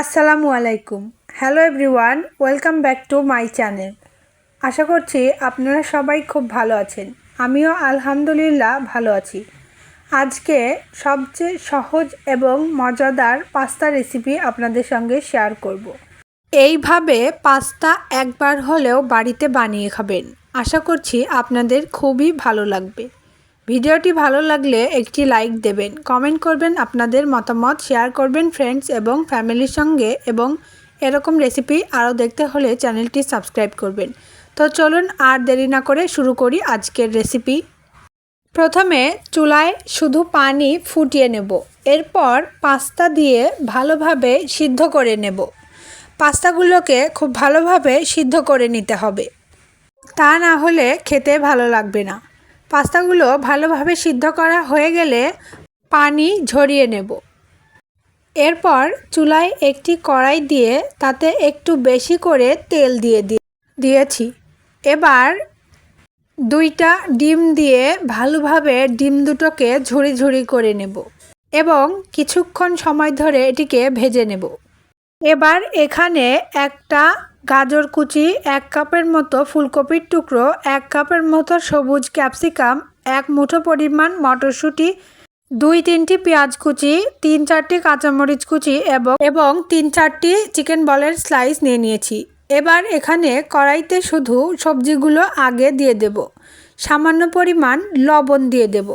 আসসালামু আলাইকুম। Hello everyone welcome back to my channel আশা করছি আপনারা সবাই খুব ভালো আছেন। আমিও আলহামদুলিল্লাহ ভালো আছি। আজকে সবচেয়ে সহজ এবং মজাদার পাস্তা রেসিপি আপনাদের সঙ্গে শেয়ার করব। এইভাবে পাস্তা একবার হলেও বাড়িতে বানিয়ে খাবেন। আশা করছি আপনাদের খুবই ভালো লাগবে। ভিডিওটি ভালো লাগলে একটি লাইক দেবেন, কমেন্ট করবেন, আপনাদের মতামত শেয়ার করবেন ফ্রেন্ডস এবং ফ্যামিলির সঙ্গে এবং এরকম রেসিপি আরও দেখতে হলে চ্যানেলটি সাবস্ক্রাইব করবেন। তো চলুন আর দেরি না করে শুরু করি আজকের রেসিপি প্রথমে চুলায় শুধু পানি ফুটিয়ে নেব, এরপর পাস্তা দিয়ে ভালোভাবে সিদ্ধ করে নেব। পাস্তাগুলোকে খুব ভালোভাবে সিদ্ধ করে নিতে হবে। তা না হলে খেতে ভালো লাগবে না। পাস্তাগুলো ভালোভাবে সিদ্ধ করা হয়ে গেলে পানি ঝরিয়ে নেব। এরপর চুলায় একটি কড়াই দিয়ে তাতে একটু বেশি করে তেল দিয়ে দিয়েছি। এবার দুইটা ডিম দিয়ে ভালোভাবে ডিম দুটোকে ঝুড়ি ঝুড়ি করে নেব এবং কিছুক্ষণ সময় ধরে এটিকে ভেজে নেব। এবার এখানে একটা গাজর কুচি এক কাপের মতো ফুলকপির টুকরো, এক কাপের মতো সবুজ ক্যাপসিকাম, এক মুঠো পরিমাণ মটরশুঁটি, দুই তিনটি পেঁয়াজ কুচি, তিন চারটি কাঁচামরিচ কুচি এবং এবং তিন চারটি চিকেন বলের স্লাইস নিয়ে নিয়েছি। এবার এখানে কড়াইতে শুধু সবজিগুলো আগে দিয়ে দেব। সামান্য পরিমাণ লবণ দিয়ে দেব।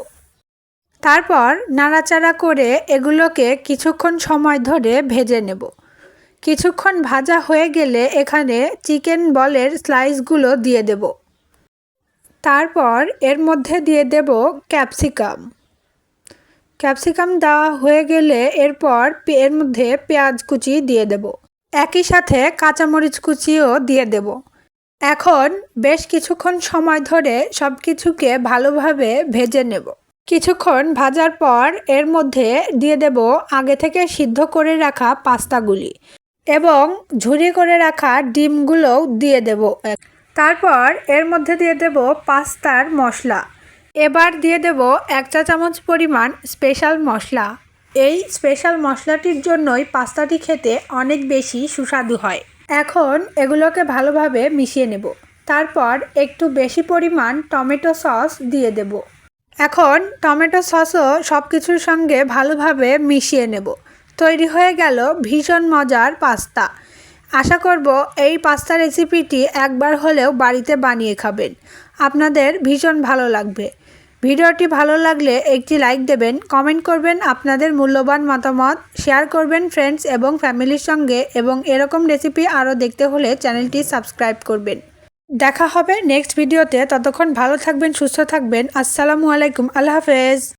তারপর নাড়াচাড়া করে এগুলোকে কিছুক্ষণ সময় ধরে ভেজে নেব। কিছুক্ষণ ভাজা হয়ে গেলে এখানে চিকেন বলের স্লাইসগুলো দিয়ে দেব। তারপর এর মধ্যে দিয়ে দেব ক্যাপসিকাম। ক্যাপসিকাম দেওয়া হয়ে গেলে এরপর এর মধ্যে পেঁয়াজ কুচি দিয়ে দেব। একই সাথে কাঁচামরিচ কুচিও দিয়ে দেব। এখন বেশ কিছুক্ষণ সময় ধরে সব কিছুকে ভালোভাবে ভেজে নেব। কিছুক্ষণ ভাজার পর এর মধ্যে দিয়ে দেব আগে থেকে সিদ্ধ করে রাখা পাস্তাগুলি। এবং ঝুরি করে রাখা ডিমগুলোও দিয়ে দেব তারপর এর মধ্যে দিয়ে দেব পাস্তার মশলা। এবার দিয়ে দেব এক চা চামচ পরিমাণ স্পেশাল মশলা। এই স্পেশাল মশলাটির জন্যই পাস্তাটি খেতে অনেক বেশি সুস্বাদু হয়। এখন এগুলোকে ভালোভাবে মিশিয়ে নেব। তারপর একটু বেশি পরিমাণ টমেটো সস দিয়ে দেব। এখন টমেটো সসও সব কিছুর সঙ্গে ভালোভাবে মিশিয়ে নেব। তৈরি হয়ে গেল ভীষণ মজার পাস্তা। আশা করব এই পাস্তা রেসিপিটি একবার হলেও বাড়িতে বানিয়ে খাবেন। আপনাদের ভীষণ ভালো লাগবে। ভিডিওটি ভালো লাগলে একটি লাইক দেবেন, কমেন্ট করবেন, আপনাদের মূল্যবান মতামত শেয়ার করবেন ফ্রেন্ডস এবং ফ্যামিলির সঙ্গে এবং এরকম রেসিপি আরও দেখতে হলে চ্যানেলটি সাবস্ক্রাইব করবেন। দেখা হবে নেক্সট ভিডিওতে। ততক্ষণ ভালো থাকবেন, সুস্থ থাকবেন। আসসালামু আলাইকুম। আল্লাহ হাফেজ।